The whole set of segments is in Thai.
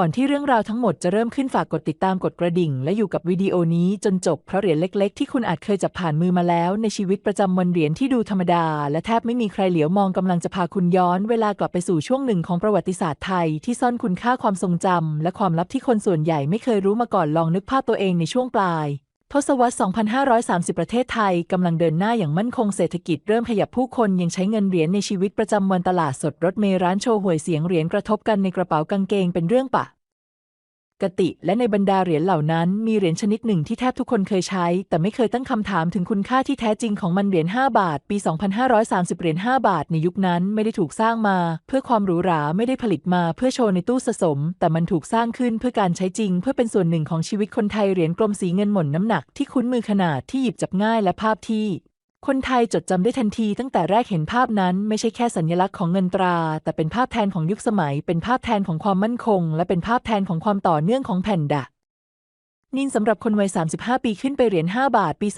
ก่อนที่เรื่องราวทั้งหมดจะเริ่มขึ้นฝากกดติดตามกดกระดิ่ง และอยู่กับวิดีโอนี้จนจบเพราะเหรียญเล็ก ๆ ที่คุณอาจเคยจับผ่านมือมาแล้ว ในชีวิตประจำวันเหรียญที่ดูธรรมดา และแทบไม่มีใครเหลียวมองกำลังจะพาคุณย้อน เวลากลับไปสู่ช่วงหนึ่งของประวัติศาสตร์ไทย ที่ซ่อนคุณค่าความทรงจำและความลับที่คนส่วนใหญ่ไม่เคยรู้มาก่อนลองนึกภาพตัวเองในช่วงปลาย ทศวรรษ 2530 ประเทศไทยกำลังเดินหน้าอย่างมั่นคงเศรษฐกิจเริ่มขยับผู้คนยังใช้เงินเหรียญในชีวิตประจำวันตลาดสดรถเมล์ร้านโชว์หวยเสียงเหรียญกระทบกันในกระเป๋ากางเกงเป็นเรื่องปะ กติและในบรรดาเหรียญเหล่านั้นมีเหรียญชนิดหนึ่งที่แทบทุกคนเคยใช้ แต่ไม่เคยตั้งคำถามถึงคุณค่าที่แท้จริงของมันเหรียญ5บาท ปี 2530 เหรียญ5บาทในยุคนั้นไม่ได้ถูกสร้างมา เพื่อความหรูหราไม่ได้ผลิตมาเพื่อโชว์ในตู้สะสม แต่มันถูกสร้างขึ้นเพื่อการใช้จริง เพื่อเป็นส่วนหนึ่งของชีวิตคนไทยเหรียญกลมสีเงินหม่นน้ำหนักที่คุ้นมือขนาดที่หยิบจับง่ายและภาพที่ คนไทยจดจำได้ทันทีตั้งแต่แรกเห็นภาพนั้นไม่ใช่แค่สัญลักษณ์ของเงินตรา แต่เป็นภาพแทนของยุคสมัย เป็นภาพแทนของความมั่นคง และเป็นภาพแทนของความต่อเนื่องของแผ่นดะ นินสำหรับคนวัย 35 ปีขึ้นไปเหรียญ 5 บาท ปี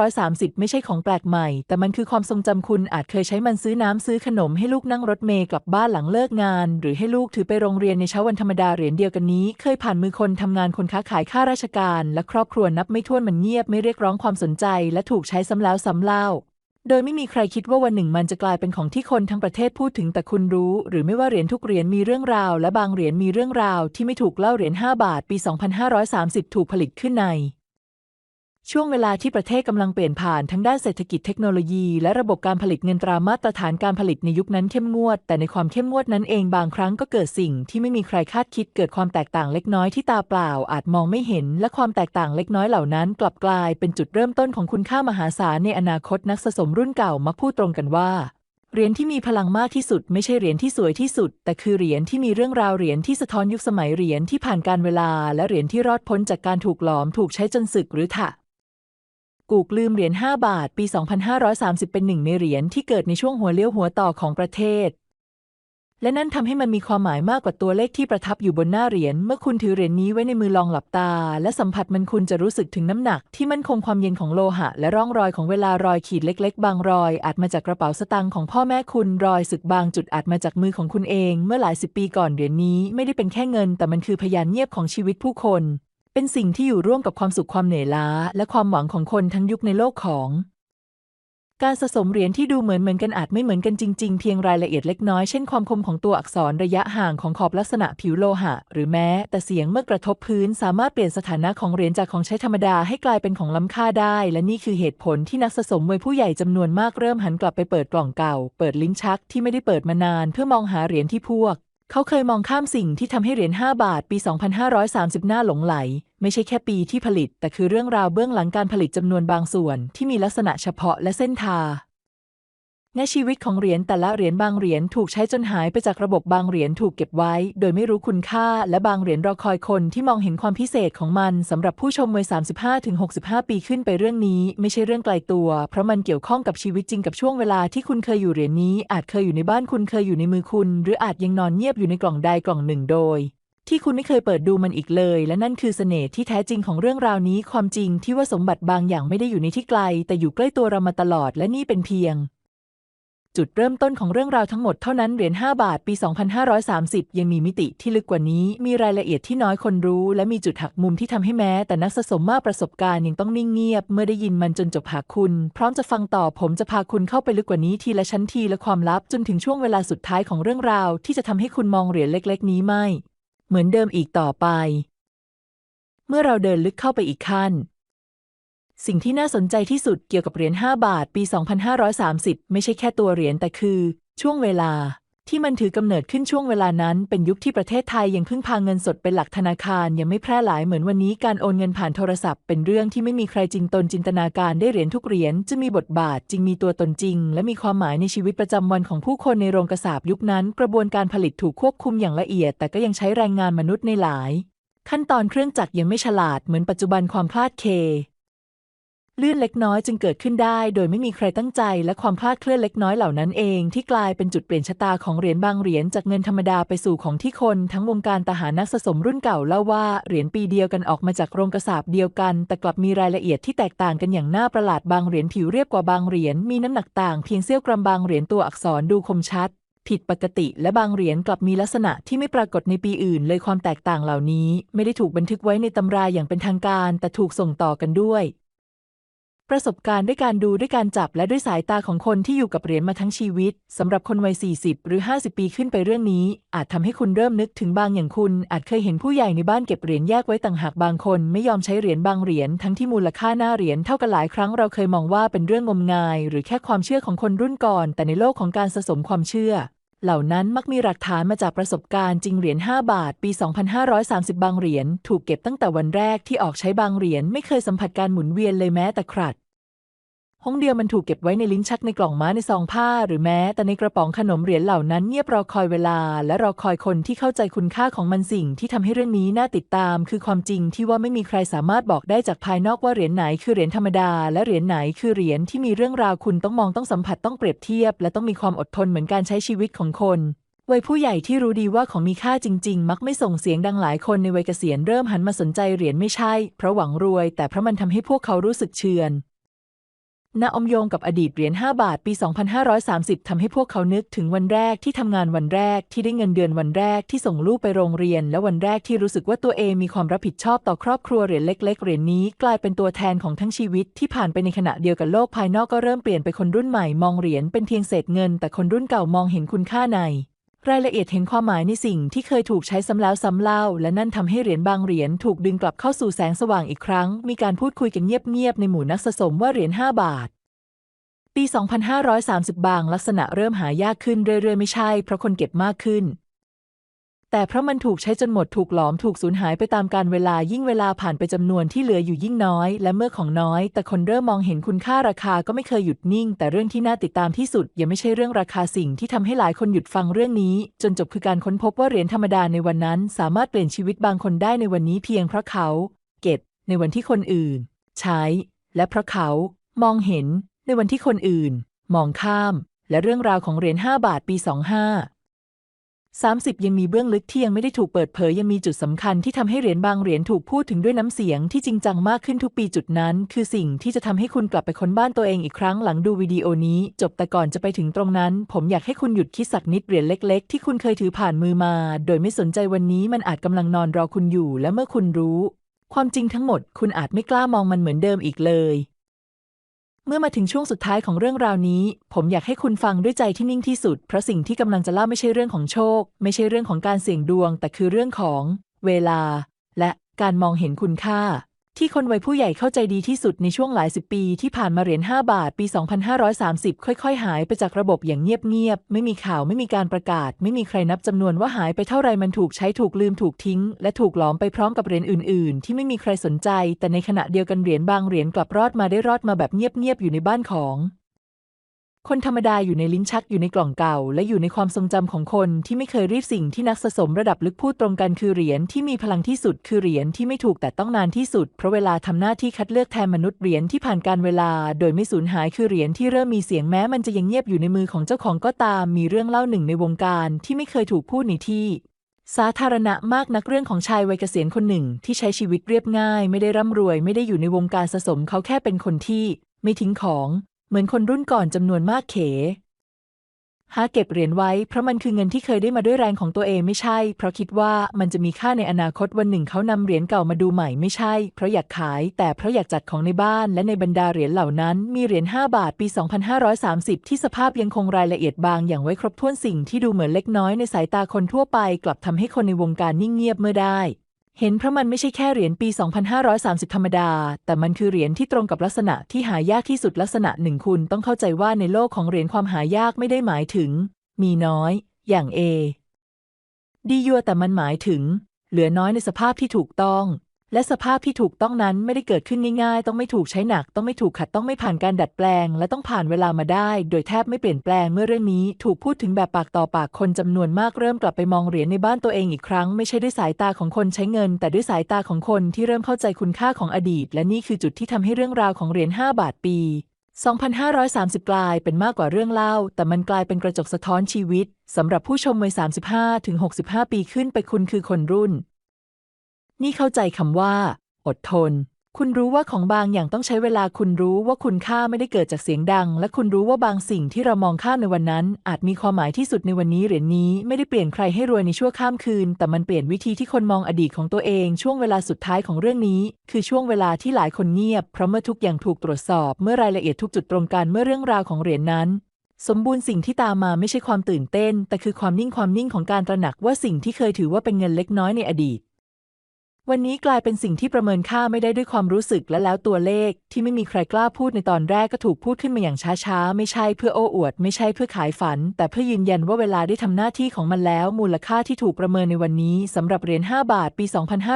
2530 ไม่ใช่ของแปลกใหม่ แต่มันคือความทรงจำคุณอาจเคยใช้มันซื้อน้ำซื้อขนมให้ลูกนั่งรถเมล์กลับบ้านหลังเลิกงาน หรือให้ลูกถือไปโรงเรียนในเช้าวันธรรมดาเหรียญเดียวกันนี้ เคยผ่านมือคนทำงานคนค้าขายข้าราชการ และครอบครัวนับไม่ถ้วนมันเงียบไม่เรียกร้องความสนใจ และถูกใช้ซ้ำแล้วซ้ำเล่า โดยไม่มีใครคิดว่าวันหนึ่งมันจะกลายเป็นของที่คนทั้งประเทศพูดถึงแต่คุณรู้ หรือไม่ว่าเหรียญทุกเหรียญมีเรื่องราว และบางเหรียญมีเรื่องราวที่ไม่ถูกเล่าเหรียญ5บาทปี 2530 ถูกผลิตขึ้นใน ช่วงเวลาที่ประเทศกำลังเปลี่ยนผ่านทั้งด้านเศรษฐกิจเทคโนโลยี และระบบการผลิตเงินตรามาตรฐานการผลิตในยุคนั้นเข้มงวด แต่ในความเข้มงวดนั้นเองบางครั้งก็เกิดสิ่งที่ไม่มีใครคาดคิดเกิดความแตกต่างเล็กน้อยที่ตาเปล่า อาจมองไม่เห็น และความแตกต่างเล็กน้อยเหล่านั้น กลับกลายเป็นจุดเริ่มต้นของคุณค่ามหาศาลในอนาคตนักสะสมรุ่นเก่ามักพูดตรงกันว่าเหรียญที่มีพลังมากที่สุด ไม่ใช่เหรียญที่สวยที่สุด แต่คือเหรียญที่มีเรื่องราวเหรียญที่สะท้อนยุคสมัยเหรียญที่ผ่านการเวลา และเหรียญที่รอดพ้นจากการถูกหลอมถูกใช้จนสึกหรือถะ กูกลืมเหรียญ 5 บาท ปี 2530 เป็นหนึ่งในเหรียญที่เกิดในช่วงหัวเลี้ยวหัวต่อของประเทศ และนั่นทำให้มันมีความหมายมากกว่าตัวเลขที่ประทับอยู่บนหน้าเหรียญ เมื่อคุณถือเหรียญนี้ไว้ในมือลองหลับตา และสัมผัสมันคุณจะรู้สึกถึงน้ำหนัก ที่มั่นคงความเย็นของโลหะ และร่องรอยของเวลารอยขีดเล็ก ๆ บางรอย อาจมาจากกระเป๋าสตางค์ของพ่อแม่คุณรอยสึกบางจุดอาจมาจากมือของคุณเอง เมื่อหลายสิบปีก่อนเหรียญนี้ไม่ได้เป็นแค่เงิน แต่มันคือพยานเงียบของชีวิตผู้คน เป็นสิ่งที่อยู่ร่วมกับความสุขความเหนื่อยล้า และความหวังของคนทั้งยุคในโลกของ การสะสมเหรียญที่ดูเหมือนเหมือนกันอาจไม่เหมือนกันจริง ๆ เพียงรายละเอียดเล็กน้อยเช่นความคมของตัวอักษรระยะห่างของขอบลักษณะผิวโลหะ หรือแม้ แต่เสียงเมื่อกระทบพื้นสามารถเปลี่ยนสถานะของเหรียญจากของใช้ธรรมดาให้กลายเป็นของล้ำค่าได้ และนี่คือเหตุผลที่นักสะสมวัยผู้ใหญ่จำนวนมากเริ่มหันกลับไปเปิดกล่องเก่า เปิดลิ้นชักที่ไม่ได้เปิดมานาน เพื่อมองหาเหรียญที่พวก เขาเคยมองข้ามสิ่งที่ทำให้เหรียญ 5 บาทปี 2530 หน้าหลงไหล ไม่ใช่แค่ปีที่ผลิต แต่คือเรื่องราวเบื้องหลังการผลิตจำนวนบางส่วนที่มีลักษณะเฉพาะและเส้นทาง ในชีวิตของเหรียญแต่ละเหรียญบางเหรียญถูกใช้จนหายไปจากระบบบางเหรียญถูกเก็บไว้ โดยไม่รู้คุณค่า และบางเหรียญรอคอยคนที่มองเห็นความพิเศษของมันสำหรับผู้ชมวัย35-65 ปีขึ้นไปเรื่องนี้ ไม่ใช่เรื่องไกลตัว เพราะมันเกี่ยวข้องกับชีวิตจริงกับช่วงเวลาที่คุณเคยอยู่เหรียญนี้ อาจเคยอยู่ในบ้านคุณเคยอยู่ในมือคุณ หรืออาจยังนอนเงียบอยู่ในกล่องใดกล่องหนึ่งโดยที่คุณไม่เคยเปิดดูมันอีกเลย และนั่นคือเสน่ห์ที่แท้จริงของเรื่องราวนี้ ความจริงที่ว่าสมบัติบางอย่างไม่ได้อยู่ในที่ไกล แต่อยู่ใกล้ตัวเรามาตลอด และนี่เป็นเพียง จุดเริ่มต้นของเรื่องราวทั้งหมดเท่านั้นเหรียญ5บาทปี 2530 ยังมีมิติที่ลึกกว่านี้ มีรายละเอียดที่น้อยคนรู้ และมีจุดหักมุมที่ทำให้แม้ แต่นักสะสมมากประสบการณ์ยังต้องนิ่งเงียบ เมื่อได้ยินมันจนจบหากคุณ พร้อมจะฟังต่อผมจะพาคุณเข้าไปลึกกว่านี้ทีละชั้นทีละความลับจนถึงช่วงเวลาสุดท้ายของเรื่องราว ที่จะทำให้คุณมองเหรียญเล็ก ๆ นี้ไม่ เหมือนเดิมอีกต่อไป เมื่อเราเดินลึกเข้าไปอีกขั้น สิ่งที่น่าสนใจที่สุดเกี่ยวกับเหรียญ 5 บาทปี 2530 ไม่ใช่แค่ตัวเหรียญแต่คือ ช่วงเวลา ที่มันถือกำเนิดขึ้นช่วงเวลานั้น เป็นยุคที่ประเทศไทยยังพึ่งพาเงินสดเป็นหลักธนาคาร ยังไม่แพร่หลายเหมือนวันนี้การโอนเงินผ่านโทรศัพท์ เป็นเรื่องที่ไม่มีใครจริงตนจินตนาการได้เหรียญทุกเหรียญจะมีบทบาทจริงมีตัวตนจริง และมีความหมายในชีวิตประจำวันของผู้คนในโรงกระสาบยุคนั้น กระบวนการผลิตถูกควบคุมอย่างละเอียด แต่ก็ยังใช้แรงงานมนุษย์ในหลาย ขั้นตอนเครื่องจักรยังไม่ฉลาดเหมือนปัจจุบันความคลาดเค ลื่นเล็กน้อยจึงเกิดขึ้นได้ โดยไม่มีใครตั้งใจ และความคลาดเคลื่อนเล็กน้อยเหล่านั้นเอง ที่กลายเป็นจุดเปลี่ยนชะตาของเหรียญบางเหรียญจากเงินธรรมดาไปสู่ของที่คน ทั้งวงการทหารนักสะสมรุ่นเก่าเล่าว่าเหรียญปีเดียวกันออกมาจากโรงกระสาบเดียวกัน แต่กลับมีรายละเอียดที่แตกต่างกันอย่างน่าประหลาดบางเหรียญผิวเรียบกว่าบางเหรียญมีน้ำหนักต่างเพียงเสี้ยวกรัมบางเหรียญตัวอักษรดูคมชัดผิดปกติและบางเหรียญกลับมีลักษณะที่ไม่ปรากฏในปีอื่น เลยความแตกต่างเหล่านี้ ไม่ได้ถูกบันทึกไว้ในตำราอย่างเป็นทางการ แต่ถูกส่งต่อกันด้วย ประสบการณ์ด้วยการดูด้วยการจับและด้วยสายตาของคนที่อยู่กับเหรียญมาทั้งชีวิตสำหรับคนวัย 40 หรือ 50 ปีขึ้นไปเรื่องนี้ อาจทำให้คุณเริ่มนึกถึงบางอย่างคุณ อาจเคยเห็นผู้ใหญ่ในบ้านเก็บเหรียญแยกไว้ต่างหากบางคน ไม่ยอมใช้เหรียญบางเหรียญทั้งที่มูลค่าหน้าเหรียญเท่ากันหลายครั้งเราเคยมองว่าเป็นเรื่องงมงาย หรือแค่ความเชื่อของคนรุ่นก่อน แต่ในโลกของการสะสมความเชื่อเหล่านั้นมักมีหลักฐานมาจากประสบการณ์จริงเหรียญ 5 บาท ปี 2530 บางเหรียญ ถูกเก็บตั้งแต่วันแรกที่ออกใช้บางเหรียญ ไม่เคยสัมผัสการหมุนเวียนเลยแม้แต่ครัด ห้องเดียวมันถูกเก็บไว้ในลิ้นชักในกล่องม้าในซองผ้า หรือแม้แต่ในกระป๋องขนมเหรียญเหล่านั้นเงียบรอคอยเวลา และรอคอยคนที่เข้าใจคุณค่าของมันสิ่งที่ทำให้เรื่องนี้น่าติดตาม คือความจริงที่ว่าไม่มีใครสามารถบอกได้จากภายนอกว่าเหรียญไหนคือเหรียญธรรมดา และเหรียญไหนคือเหรียญที่มีเรื่องราวคุณต้องมองต้องสัมผัสต้องเปรียบเทียบ และต้องมีความอดทนเหมือนการใช้ชีวิตของคนวัยผู้ใหญ่ที่รู้ดีว่าของมีค่าจริง ๆ มักไม่ส่งเสียงดังหลายคนในวัยเกษียณเริ่มหันมาสนใจเหรียญไม่ใช่เพราะหวังรวย แต่เพราะมันทำให้พวกเขารู้สึกเชือน นาอมโยงกับอดีตเหรียญ5บาทปี 2530ทำให้พวกเขานึกถึงวันแรกที่ทำงานวันแรกที่ได้เงินเดือนวันแรกที่ส่งลูกไปโรงเรียน และวันแรกที่รู้สึกว่าตัวเองมีความรับผิดชอบต่อครอบครัวเหรียญเล็ก ๆ เหรียญนี้กลายเป็นตัวแทนของทั้งชีวิตที่ผ่านไปในขณะเดียวกันโลกภายนอกก็เริ่มเปลี่ยนไปคนรุ่นใหม่มองเหรียญเป็นเพียงเศษเงิน แต่คนรุ่นเก่ามองเห็นคุณค่าใน รายละเอียดเห็นความหมายในสิ่งที่เคยถูกใช้ซ้ำแล้วซ้ำเล่า และนั่นทำให้เหรียญบางเหรียญถูกดึงกลับเข้าสู่แสงสว่างอีกครั้ง มีการพูดคุยกันเงียบๆในหมู่นักสะสมว่าเหรียญ5บาท ปี 2530 บางลักษณะเริ่มหายากขึ้นเรื่อยๆ ไม่ใช่ เพราะคนเก็บมากขึ้น แต่เพราะมันถูกใช้จนหมดถูกหลอมถูกสูญหายไปตามการเวลายิ่งเวลาผ่านไปจำนวนที่เหลืออยู่ยิ่งน้อย และเมื่อของน้อย แต่คนเริ่มมองเห็นคุณค่าราคาก็ไม่เคยหยุดนิ่ง แต่เรื่องที่น่าติดตามที่สุดยังไม่ใช่เรื่องราคาสิ่งที่ทำให้หลายคนหยุดฟังเรื่องนี้ จนจบคือการค้นพบว่าเหรียญธรรมดาในวันนั้น สามารถเปลี่ยนชีวิตบางคนได้ในวันนี้เพียงเพราะเขา เก็บ ในวันที่คนอื่น ใช้ และเพราะเขา มองเห็น ในวันที่คนอื่น มองข้าม และเรื่องราวของเหรียญ5บาทปี 25 30 ยังมีเบื้องลึกที่ยังไม่ได้ถูกเปิดเผยยังมีจุดสำคัญที่ทำให้เหรียญบางเหรียญถูกพูดถึงด้วยน้ำเสียงที่จริงจังมากขึ้นทุกปีจุดนั้น คือสิ่งที่จะทำให้คุณกลับไปค้นบ้านตัวเองอีกครั้งหลังดูวิดีโอนี้ จบแต่ก่อนจะไปถึงตรงนั้น ผมอยากให้คุณหยุดคิดสักนิดเหรียญเล็ก ๆ ที่คุณเคยถือผ่านมือมา โดยไม่สนใจวันนี้มันอาจกำลังนอนรอคุณอยู่ และเมื่อคุณรู้ ความจริงทั้งหมด คุณอาจไม่กล้ามองมันเหมือนเดิมอีกเลย เมื่อมาถึงช่วงสุดท้ายของเรื่องราวนี้ ผมอยากให้คุณฟังด้วยใจที่นิ่งที่สุด เพราะสิ่งที่กำลังจะเล่าไม่ใช่เรื่องของโชค ไม่ใช่เรื่องของการเสี่ยงดวง แต่คือเรื่องของ เวลา และการมองเห็นคุณค่า ที่คนวัยผู้ใหญ่เข้าใจดีที่สุดในช่วงหลายสิบปีที่ผ่านมาเหรียญ5บาท ปี 2530 ค่อย ๆ หายไปจากระบบอย่างเงียบๆ ไม่มีข่าวไม่มีการประกาศ ไม่มีใครนับจำนวนว่าหายไปเท่าไรมันถูกใช้ถูกลืมถูกทิ้ง และถูกหลอมไปพร้อมกับเหรียญอื่น ๆ ที่ไม่มีใครสนใจ แต่ในขณะเดียวกันเหรียญบางเหรียญกลับรอดมาได้รอดมาแบบเงียบๆอยู่ในบ้านของ คนธรรมดาอยู่ในลิ้นชักอยู่ในกล่องเก่า และอยู่ในความทรงจำของคนที่ไม่เคยรีบสิ่งที่นักสะสมระดับลึกพูดตรงกันคือเหรียญที่มีพลังที่สุดคือเหรียญที่ไม่ถูกแต่ต้องนานที่สุด เพราะเวลาทำหน้าที่คัดเลือกแทนมนุษย์เหรียญที่ผ่านการเวลา โดยไม่สูญหายคือเหรียญที่เริ่มมีเสียงแม้มันจะยังเงียบอยู่ในมือของเจ้าของก็ตาม มีเรื่องเล่าหนึ่งในวงการที่ไม่เคยถูกพูดในที่สาธารณะมากนักเรื่องของชายวัยเกษียณคนหนึ่ง ที่ใช้ชีวิตเรียบง่าย ไม่ได้ร่ำรวย ไม่ได้อยู่ในวงการสะสมเขาแค่เป็นคนที่ ไม่ทิ้งของ เหมือนคนรุ่นก่อนจำนวนมากเขหาเก็บเหรียญไว้ เพราะมันคือเงินที่เคยได้มาด้วยแรงของตัวเองไม่ใช่ เพราะคิดว่ามันจะมีค่าในอนาคตวันหนึ่งเขานำเหรียญเก่ามาดูใหม่ไม่ใช่ เพราะอยากขาย แต่เพราะอยากจัดของในบ้านและในบรรดาเหรียญเหล่านั้น มีเหรียญ5บาทปี 2530 ที่สภาพยังคงรายละเอียดบางอย่างไว้ครบถ้วนสิ่งที่ดูเหมือนเล็กน้อยในสายตาคนทั่วไป กลับทำให้คนในวงการนิ่งเงียบเมื่อได้ เห็นเพราะมันไม่ใช่แค่เหรียญปี 2530 ธรรมดา แต่มันคือเหรียญที่ตรงกับลักษณะที่หายากที่สุดลักษณะหนึ่งคุณต้องเข้าใจว่าในโลกของเหรียญความหายากไม่ได้หมายถึง มีน้อย อย่างเอดียัวแต่มันหมายถึง เหลือน้อยในสภาพที่ถูกต้อง และสภาพที่ถูกต้องนั้นไม่ได้เกิดขึ้นง่ายๆ ต้องไม่ถูกใช้หนัก ต้องไม่ถูกขัด ต้องไม่ผ่านการดัดแปลง และต้องผ่านเวลามาได้ โดยแทบไม่เปลี่ยนแปลงเมื่อเรื่องนี้ถูกพูดถึงแบบปากต่อปากคนจำนวนมากเริ่มกลับไปมองเหรียญในบ้านตัวเองอีกครั้ง ไม่ใช่ด้วยสายตาของคนใช้เงิน แต่ด้วยสายตาของคนที่เริ่มเข้าใจคุณค่าของอดีต และนี่คือจุดที่ทำให้เรื่องราวของเหรียญ5บาทปี 2530 กลายเป็นมากกว่าเรื่องเล่า แต่มันกลายเป็นกระจกสะท้อนชีวิตสำหรับผู้ชมวัย35-65 ปีขึ้นไปคุณคือคนรุ่น นี่เข้าใจคำว่า อดทน คุณรู้ว่าของบางอย่างต้องใช้เวลาคุณรู้ว่าคุณค่าไม่ได้เกิดจากเสียงดัง และคุณรู้ว่าบางสิ่งที่เรามองข้ามในวันนั้น อาจมีความหมายที่สุดในวันนี้เหรียญนี้ไม่ได้เปลี่ยนใครให้รวยในชั่วข้ามคืน แต่มันเปลี่ยนวิธีที่คนมองอดีตของตัวเอง ช่วงเวลาสุดท้ายของเรื่องนี้ คือช่วงเวลาที่หลายคนเงียบเพราะเมื่อทุกอย่างถูกตรวจสอบ เมื่อรายละเอียดทุกจุดตรงกันเมื่อเรื่องราวของเหรียญนั้นสมบูรณ์สิ่งที่ตามมาไม่ใช่ความตื่นเต้น แต่คือความนิ่งความนิ่งของการตระหนักว่าสิ่งที่เคยถือว่าเป็นเงินเล็กน้อยในอดีต วันนี้กลายเป็นสิ่งที่ประเมินค่าไม่ได้ด้วยความรู้สึกและแล้วตัวเลข ที่ไม่มีใครกล้าพูดในตอนแรกก็ถูกพูดขึ้นมาอย่างช้าๆ ไม่ใช่เพื่อโอ้อวด ไม่ใช่เพื่อขายฝัน แต่เพื่อยืนยันว่าเวลาได้ทำหน้าที่ของมันแล้ว มูลค่าที่ถูกประเมินในวันนี้สำหรับเหรียญ5บาทปี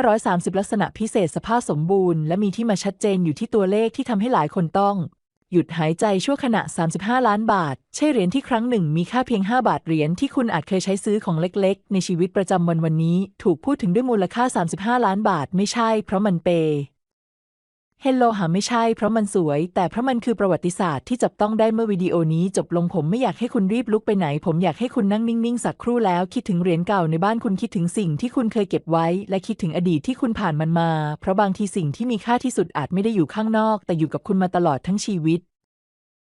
2530 ลักษณะพิเศษสภาพสมบูรณ์และมีที่มาชัดเจนอยู่ที่ตัวเลขที่ทำให้หลายคนต้อง หยุดหายใจชั่วขณะ 35 ล้านบาท ใช่เหรียญที่ครั้งหนึ่งมีค่าเพียง 5 บาทเหรียญที่คุณอาจเคยใช้ซื้อของเล็กๆ ในชีวิตประจำวันวันนี้ ถูกพูดถึงด้วยมูลค่า 35 ล้านบาท ไม่ใช่เพราะมันเป เฮลโลหาไม่ใช่เพราะมันสวย แต่เพราะมันคือประวัติศาสตร์ที่จับต้องได้เมื่อวิดีโอนี้จบลงผมไม่อยากให้คุณรีบลุกไปไหน ผมอยากให้คุณนั่งนิ่ง ๆ สักครู่แล้ว คิดถึงเหรียญเก่าในบ้านคุณคิดถึงสิ่งที่คุณเคยเก็บไว้ และคิดถึงอดีตที่คุณผ่านมันมา เพราะบางทีสิ่งที่มีค่าที่สุดอาจไม่ได้อยู่ข้างนอก แต่อยู่กับคุณมาตลอดทั้งชีวิต